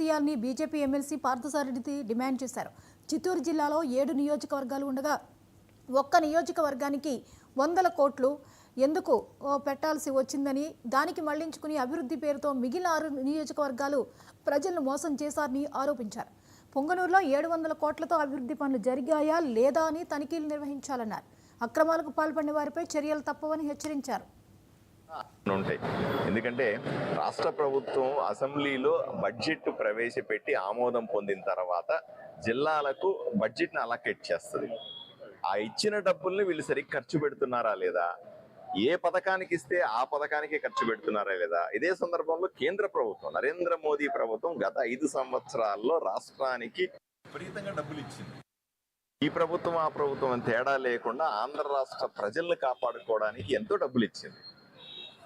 తీయాలని BJP MLC పార్థసారెడ్డి demand చేశారు. చిత్తూరు జిల్లాలో ఏడు నియోజకవర్గాలు ఉండగా ఒక్క నియోజకవర్గానికి వందల కోట్లు ఎందుకు పెట్టాల్సి వచ్చిందని దానికి మళ్ళించుకుని అభివృద్ధి పేరుతో మిగిలిన ఆరు నియోజకవర్గాలు ప్రజలను మోసం చేశారని ఆరోపించారు. పొంగనూరులో ఏడు వందల కోట్లతో అభివృద్ధి పనులు జరిగాయా లేదా అని తనిఖీలు నిర్వహించాలన్నారు. అక్రమాలకు పాల్పడిన వారిపై చర్యలు తప్పవని హెచ్చరించారు. ఉంటాయి. ఎందుకంటే రాష్ట్ర ప్రభుత్వం అసెంబ్లీలో బడ్జెట్ ప్రవేశపెట్టి ఆమోదం పొందిన తర్వాత జిల్లాలకు బడ్జెట్ని అలకేట్ చేస్తుంది. ఆ ఇచ్చిన డబ్బుల్ని వీళ్ళు సరిగ్గా ఖర్చు పెడుతున్నారా లేదా? ఏ పథకానికి ఇస్తే ఆ పథకానికి ఖర్చు పెడుతున్నారా లేదా? ఇదే సందర్భంలో కేంద్ర ప్రభుత్వం నరేంద్ర మోదీ ప్రభుత్వం గత ఐదు సంవత్సరాల్లో రాష్ట్రానికి విపరీతంగా డబ్బులు ఇచ్చింది. ఈ ప్రభుత్వం ఆ ప్రభుత్వం తేడా లేకుండా ఆంధ్ర రాష్ట్ర ప్రజల్ని కాపాడుకోవడానికి ఎంతో డబ్బులు ఇచ్చింది.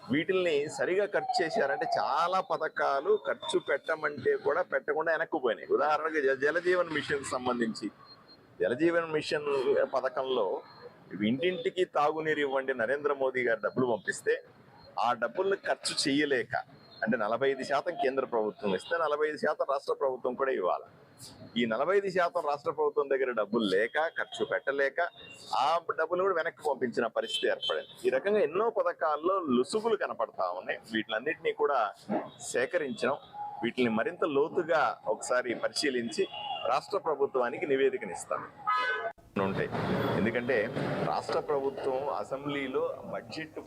వీటిల్ని సరిగా ఖర్చు చేశారంటే చాలా పథకాలు ఖర్చు పెట్టమంటే కూడా పెట్టకుండా వెనక్కిపోయినాయి ఉదాహరణకు జ- జలజీవన్ మిషన్ సంబంధించి జలజీవన్ మిషన్ పథకంలో ఇంటింటికి తాగునీరు ఇవ్వండి నరేంద్ర మోదీ గారు డబ్బులు పంపిస్తే ఆ డబ్బుల్ని ఖర్చు చేయలేక అంటే నలభై ఐదు శాతం కేంద్ర ప్రభుత్వం ఇస్తే నలభై ఐదు శాతం రాష్ట్ర ప్రభుత్వం కూడా ఇవ్వాలి? ఈ నలభై ఐదు శాతం రాష్ట్ర ప్రభుత్వం దగ్గర డబ్బులు లేక ఖర్చు పెట్టలేక ఆ డబ్బులు కూడా వెనక్కి పంపించిన పరిస్థితి ఏర్పడింది. ఈ రకంగా ఎన్నో పథకాల్లో లుసుగులు కనపడతా ఉన్నాయి. వీటిలన్నింటినీ కూడా సేకరించడం వీటిని మరింత లోతుగా ఒకసారి పరిశీలించి రాష్ట్ర ప్రభుత్వానికి నివేదికనిస్తాం ఉంటాయి. ఎందుకంటే రాష్ట్ర ప్రభుత్వం అసెంబ్లీలో బడ్జెట్